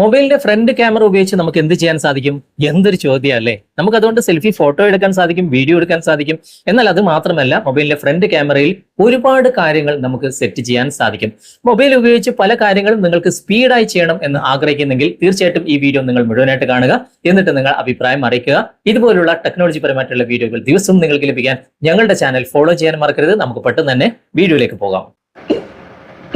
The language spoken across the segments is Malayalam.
മൊബൈലിന്റെ ഫ്രണ്ട് ക്യാമറ ഉപയോഗിച്ച് നമുക്ക് എന്ത് ചെയ്യാൻ സാധിക്കും? എന്തൊരു ചോദ്യം അല്ലേ? നമുക്ക് അതുകൊണ്ട് സെൽഫി ഫോട്ടോ എടുക്കാൻ സാധിക്കും വീഡിയോ എടുക്കാൻ സാധിക്കും. എന്നാൽ അത് മാത്രമല്ല മൊബൈലിന്റെ ഫ്രണ്ട് ക്യാമറയിൽ ഒരുപാട് കാര്യങ്ങൾ നമുക്ക് സെറ്റ് ചെയ്യാൻ സാധിക്കും. മൊബൈൽ ഉപയോഗിച്ച് പല കാര്യങ്ങളും നിങ്ങൾക്ക് സ്പീഡായി ചെയ്യണം എന്ന് ആഗ്രഹിക്കുന്നെങ്കിൽ തീർച്ചയായിട്ടും ഈ വീഡിയോ നിങ്ങൾ മുഴുവനായിട്ട് കാണുക. എന്നിട്ട് നിങ്ങൾ അഭിപ്രായം അറിയിക്കുക. ഇതുപോലുള്ള ടെക്നോളജി പരമായിട്ടുള്ള വീഡിയോകൾ ദിവസവും നിങ്ങൾക്ക് ലഭിക്കാൻ ഞങ്ങളുടെ ചാനൽ ഫോളോ ചെയ്യാൻ മറക്കരുത്. നമുക്ക് പെട്ടെന്ന് തന്നെ വീഡിയോയിലേക്ക് പോകാം.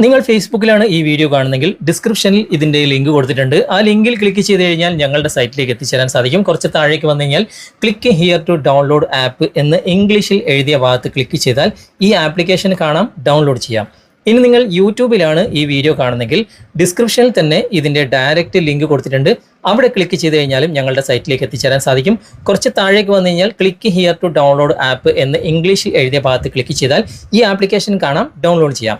നിങ്ങൾ ഫേസ്ബുക്കിലാണ് ഈ വീഡിയോ കാണുന്നെങ്കിൽ ഡിസ്ക്രിപ്ഷനിൽ ഇതിന്റെ ലിങ്ക് കൊടുത്തിട്ടുണ്ട്. ആ ലിങ്കിൽ ക്ലിക്ക് ചെയ്ത് കഴിഞ്ഞാൽ ഞങ്ങളുടെ സൈറ്റിലേക്ക് എത്തിച്ചേരാൻ സാധിക്കും. കുറച്ച് താഴേക്ക് വന്നു കഴിഞ്ഞാൽ click here to download app എന്ന് ഇംഗ്ലീഷിൽ എഴുതിയ ഭാഗത്ത് ക്ലിക്ക് ചെയ്താൽ ഈ ആപ്ലിക്കേഷൻ കാണാം. ഡൗൺലോഡ് ചെയ്യാം. ഇനി നിങ്ങൾ യൂട്യൂബിലാണ് ഈ വീഡിയോ കാണുന്നെങ്കിൽ ഡിസ്ക്രിപ്ഷനിൽ തന്നെ ഇതിന്റെ ഡയറക്റ്റ് ലിങ്ക് കൊടുത്തിട്ടുണ്ട്. അവിടെ ക്ലിക്ക് ചെയ്ത് കഴിഞ്ഞാലും ഞങ്ങളുടെ സൈറ്റിലേക്ക് എത്തിച്ചേരാൻ സാധിക്കും. കുറച്ച് താഴേക്ക് വന്നു കഴിഞ്ഞാൽ click here to download app എന്ന് ഇംഗ്ലീഷിൽ എഴുതിയ ഭാഗത്ത് ക്ലിക്ക് ചെയ്താൽ ഈ ആപ്ലിക്കേഷൻ കാണാം. ഡൗൺലോഡ് ചെയ്യാം.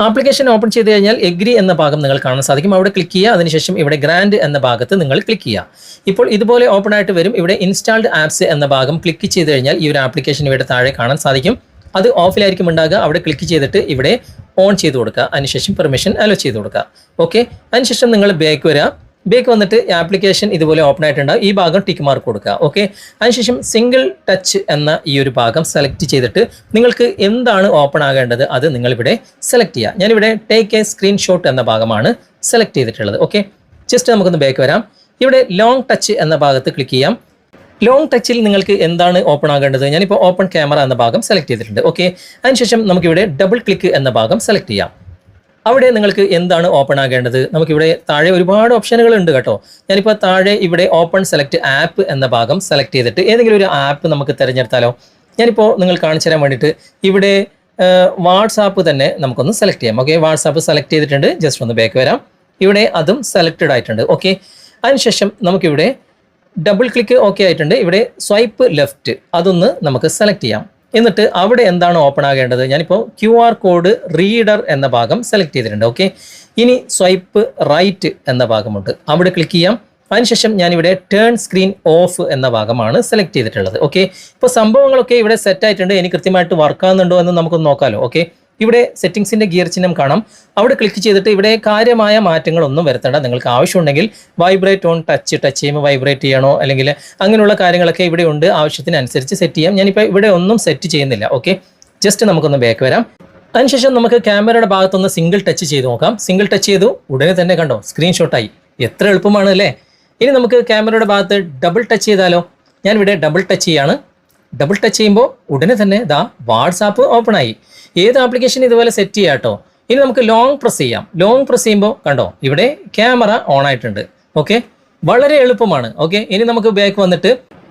ആപ്ലിക്കേഷൻ ഓപ്പൺ ചെയ്ത് കഴിഞ്ഞാൽ എഗ്രി എന്ന ഭാഗം നിങ്ങൾ കാണാൻ സാധിക്കും. അവിടെ ക്ലിക്ക് ചെയ്യുക. അതിനുശേഷം ഇവിടെ ഗ്രാൻഡ് എന്ന ഭാഗത്ത് നിങ്ങൾ ക്ലിക്ക് ചെയ്യുക. ഇപ്പോൾ ഇതുപോലെ ഓപ്പൺ ആയിട്ട് വരും. ഇവിടെ ഇൻസ്റ്റാൾഡ് ആപ്സ് എന്ന ഭാഗം ക്ലിക്ക് ചെയ്ത് കഴിഞ്ഞാൽ ഈ ഒരു ആപ്ലിക്കേഷൻ ഇവിടെ താഴെ കാണാൻ സാധിക്കും. അത് ഓഫിലായിരിക്കും ഉണ്ടാകുക. അവിടെ ക്ലിക്ക് ചെയ്തിട്ട് ഇവിടെ ഓൺ ചെയ്ത് കൊടുക്കുക. അതിനുശേഷം പെർമിഷൻ അലോ ചെയ്ത് കൊടുക്കുക. ഓക്കെ അതിനുശേഷം നിങ്ങൾ ബാക്ക് വരിക. ബേക്ക് വന്നിട്ട് ആപ്ലിക്കേഷൻ ഇതുപോലെ ഓപ്പൺ ആയിട്ടുണ്ടാവും. ഈ ഭാഗം ടിക്ക് മാർക്ക് കൊടുക്കുക ഓക്കെ അതിനുശേഷം സിംഗിൾ ടച്ച് എന്ന ഈ ഒരു ഭാഗം സെലക്ട് ചെയ്തിട്ട് നിങ്ങൾക്ക് എന്താണ് ഓപ്പൺ ആകേണ്ടത് അത് നിങ്ങളിവിടെ സെലക്ട് ചെയ്യുക. ഞാനിവിടെ ടേക്ക് എ സ്ക്രീൻഷോട്ട് എന്ന ഭാഗമാണ് സെലക്ട് ചെയ്തിട്ടുള്ളത് ഓക്കെ ജസ്റ്റ് നമുക്കൊന്ന് ബേക്ക് വരാം. ഇവിടെ ലോങ് ടച്ച് എന്ന ഭാഗത്ത് ക്ലിക്ക് ചെയ്യാം. ലോങ് ടച്ചിൽ നിങ്ങൾക്ക് എന്താണ് ഓപ്പൺ ആകേണ്ടത്? ഞാനിപ്പോൾ ഓപ്പൺ ക്യാമറ എന്ന ഭാഗം സെലക്ട് ചെയ്തിട്ടുണ്ട് ഓക്കെ അതിനുശേഷം നമുക്കിവിടെ ഡബിൾ ക്ലിക്ക് എന്ന ഭാഗം സെലക്ട് ചെയ്യാം. അവിടെ നിങ്ങൾക്ക് എന്താണ് ഓപ്പൺ ആകേണ്ടത്? നമുക്കിവിടെ താഴെ ഒരുപാട് ഓപ്ഷനുകൾ ഉണ്ട് കേട്ടോ. ഞാനിപ്പോൾ താഴെ ഇവിടെ ഓപ്പൺ സെലക്ട് ആപ്പ് എന്ന ഭാഗം സെലക്ട് ചെയ്തിട്ട് ഏതെങ്കിലും ഒരു ആപ്പ് നമുക്ക് തിരഞ്ഞെടുത്താലോ. ഞാനിപ്പോൾ നിങ്ങൾ കാണിച്ചു തരാൻ വേണ്ടിയിട്ട് ഇവിടെ വാട്സാപ്പ് തന്നെ നമുക്കൊന്ന് സെലക്ട് ചെയ്യാം. ഓക്കെ വാട്സാപ്പ് സെലക്ട് ചെയ്തിട്ടുണ്ട്. ജസ്റ്റ് ഒന്ന് ബാക്ക് വരാം. ഇവിടെ അതും സെലക്റ്റഡ് ആയിട്ടുണ്ട്. ഓക്കെ അതിനുശേഷം നമുക്കിവിടെ ഡബിൾ ക്ലിക്ക് ഓക്കെ ആയിട്ടുണ്ട്. ഇവിടെ സ്വൈപ്പ് ലെഫ്റ്റ് അതൊന്ന് നമുക്ക് സെലക്ട് ചെയ്യാം. എന്നിട്ട് അവിടെ എന്താണ് ഓപ്പൺ ആകേണ്ടത്? ഞാനിപ്പോൾ ക്യു ആർ കോഡ് റീഡർ എന്ന ഭാഗം സെലക്ട് ചെയ്തിട്ടുണ്ട് ഓക്കെ ഇനി സ്വൈപ്പ് റൈറ്റ് എന്ന ഭാഗമുണ്ട്. അവിടെ ക്ലിക്ക് ചെയ്യാം. അതിനുശേഷം ഞാനിവിടെ ടേൺ സ്ക്രീൻ ഓഫ് എന്ന ഭാഗമാണ് സെലക്ട് ചെയ്തിട്ടുള്ളത് ഓക്കെ ഇപ്പോൾ സംഭവങ്ങളൊക്കെ ഇവിടെ സെറ്റ് ആയിട്ടുണ്ട്. ഇനി കൃത്യമായിട്ട് വർക്ക് ആകുന്നുണ്ടോ എന്ന് നമുക്കൊന്ന് നോക്കാമല്ലോ ഓക്കെ ഇവിടെ സെറ്റിങ്സിന്റെ ഗിയർ ചിഹ്നം കാണാം. അവിടെ ക്ലിക്ക് ചെയ്തിട്ട് ഇവിടെ കാര്യമായ മാറ്റങ്ങളൊന്നും വരുത്തേണ്ട നിങ്ങൾക്ക് ആവശ്യമുണ്ടെങ്കിൽ വൈബ്രേറ്റ് ഓൺ ടച്ച് ടച്ച് ചെയ്യുമ്പോൾ വൈബ്രേറ്റ് ചെയ്യണോ? അല്ലെങ്കിൽ അങ്ങനെയുള്ള കാര്യങ്ങളൊക്കെ ഇവിടെ ഉണ്ട്. ആവശ്യത്തിനനുസരിച്ച് സെറ്റ് ചെയ്യാം. ഞാനിപ്പോൾ ഇവിടെ ഒന്നും സെറ്റ് ചെയ്യുന്നില്ല. ഓക്കെ ജസ്റ്റ് നമുക്കൊന്ന് ബാക്ക് വരാം. അതിനുശേഷം നമുക്ക് ക്യാമറയുടെ ഭാഗത്തൊന്ന് സിംഗിൾ ടച്ച് ചെയ്ത് നോക്കാം. സിംഗിൾ ടച്ച് ചെയ്തു. ഉടനെ തന്നെ കണ്ടോ സ്ക്രീൻഷോട്ടായി എത്ര എളുപ്പമാണ് അല്ലേ? ഇനി നമുക്ക് ക്യാമറയുടെ ഭാഗത്ത് ഡബിൾ ടച്ച് ചെയ്താലോ? ഞാനിവിടെ ഡബിൾ ടച്ച് ചെയ്യാണ്. ഡബിൾ ടച്ച് ചെയ്യുമ്പോൾ ഉടനെ തന്നെ ദാ വാട്സാപ്പ് ഓപ്പൺ ആയി. ഏത് ആപ്ലിക്കേഷൻ ഇതുപോലെ സെറ്റ് ചെയ്യാം കേട്ടോ ഇനി നമുക്ക് ലോങ് പ്രസ് ചെയ്യാം. ലോങ് പ്രസ് ചെയ്യുമ്പോൾ കണ്ടോ ഇവിടെ ക്യാമറ ഓൺ ആയിട്ടുണ്ട്. ഓക്കെ വളരെ എളുപ്പമാണ്. ഓക്കെ ഇനി നമുക്ക് ബാക്ക് വന്നിട്ട്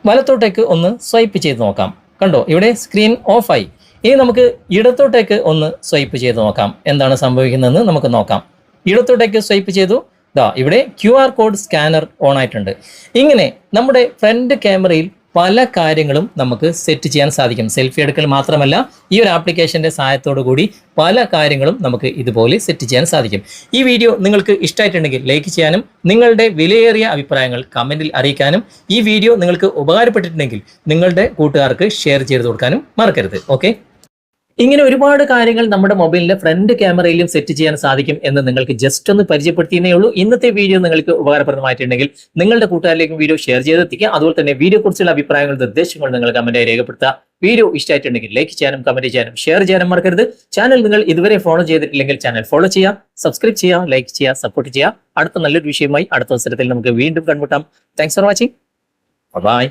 വലത്തോട്ടേക്ക് ഒന്ന് സ്വൈപ്പ് ചെയ്ത് നോക്കാം. കണ്ടോ ഇവിടെ സ്ക്രീൻ ഓഫായി ഇനി നമുക്ക് ഇടത്തോട്ടേക്ക് ഒന്ന് സ്വൈപ്പ് ചെയ്ത് നോക്കാം. എന്താണ് സംഭവിക്കുന്നതെന്ന് നമുക്ക് നോക്കാം. ഇടത്തോട്ടേക്ക് സ്വൈപ്പ് ചെയ്തു. ദാ ഇവിടെ ക്യു കോഡ് സ്കാനർ ഓൺ ആയിട്ടുണ്ട്. ഇങ്ങനെ നമ്മുടെ ഫ്രണ്ട് ക്യാമറയിൽ പല കാര്യങ്ങളും നമുക്ക് സെറ്റ് ചെയ്യാൻ സാധിക്കും. സെൽഫി എടുക്കൽ മാത്രമല്ല ഈ ഒരു ആപ്ലിക്കേഷന്റെ സഹായത്തോടു കൂടി പല കാര്യങ്ങളും നമുക്ക് ഇതുപോലെ സെറ്റ് ചെയ്യാൻ സാധിക്കും. ഈ വീഡിയോ നിങ്ങൾക്ക് ഇഷ്ടമായിട്ടുണ്ടെങ്കിൽ ലൈക്ക് ചെയ്യാനും നിങ്ങളുടെ വിലയേറിയ അഭിപ്രായങ്ങൾ കമന്റിൽ അറിയിക്കാനും ഈ വീഡിയോ നിങ്ങൾക്ക് ഉപകാരപ്പെട്ടിട്ടുണ്ടെങ്കിൽ നിങ്ങളുടെ കൂട്ടുകാർക്ക് ഷെയർ ചെയ്ത് കൊടുക്കാനും മറക്കരുത്. ഓക്കെ ഇങ്ങനെ ഒരുപാട് കാര്യങ്ങൾ നമ്മുടെ മൊബൈലിന്റെ ഫ്രണ്ട് ക്യാമറയിലും സെറ്റ് ചെയ്യാൻ സാധിക്കും എന്ന് നിങ്ങൾക്ക് ജസ്റ്റ് ഒന്ന് പരിചയപ്പെടുത്തിയേ ഉള്ളൂ. ഇന്നത്തെ വീഡിയോ നിങ്ങൾക്ക് ഉപകാരപ്രദമായിട്ടുണ്ടെങ്കിൽ നിങ്ങളുടെ കൂട്ടുകാരിലേക്കും വീഡിയോ ഷെയർ ചെയ്തെത്തിക്കുക. അതുപോലെ തന്നെ വീഡിയോ കുറിച്ചുള്ള അഭിപ്രായങ്ങൾ നിർദ്ദേശങ്ങൾ നിങ്ങൾ കമന്റായി രേഖപ്പെടുത്തുക. വീഡിയോ ഇഷ്ടമായിട്ടുണ്ടെങ്കിൽ ലൈക്ക് ചെയ്യാനും കമന്റ് ചെയ്യാനും ഷെയർ ചെയ്യാനും മറക്കരുത്. ചാനൽ നിങ്ങൾ ഇതുവരെ ഫോളോ ചെയ്തിട്ടില്ലെങ്കിൽ ചാനൽ ഫോളോ ചെയ്യാം സബ്സ്ക്രൈബ് ചെയ്യാം ലൈക്ക് ചെയ്യാം സപ്പോർട്ട് ചെയ്യാം അടുത്ത നല്ലൊരു വിഷയമായി അടുത്ത അവസരത്തിൽ നമുക്ക് വീണ്ടും കണ്ടുമുട്ടാം. Thanks for watching bye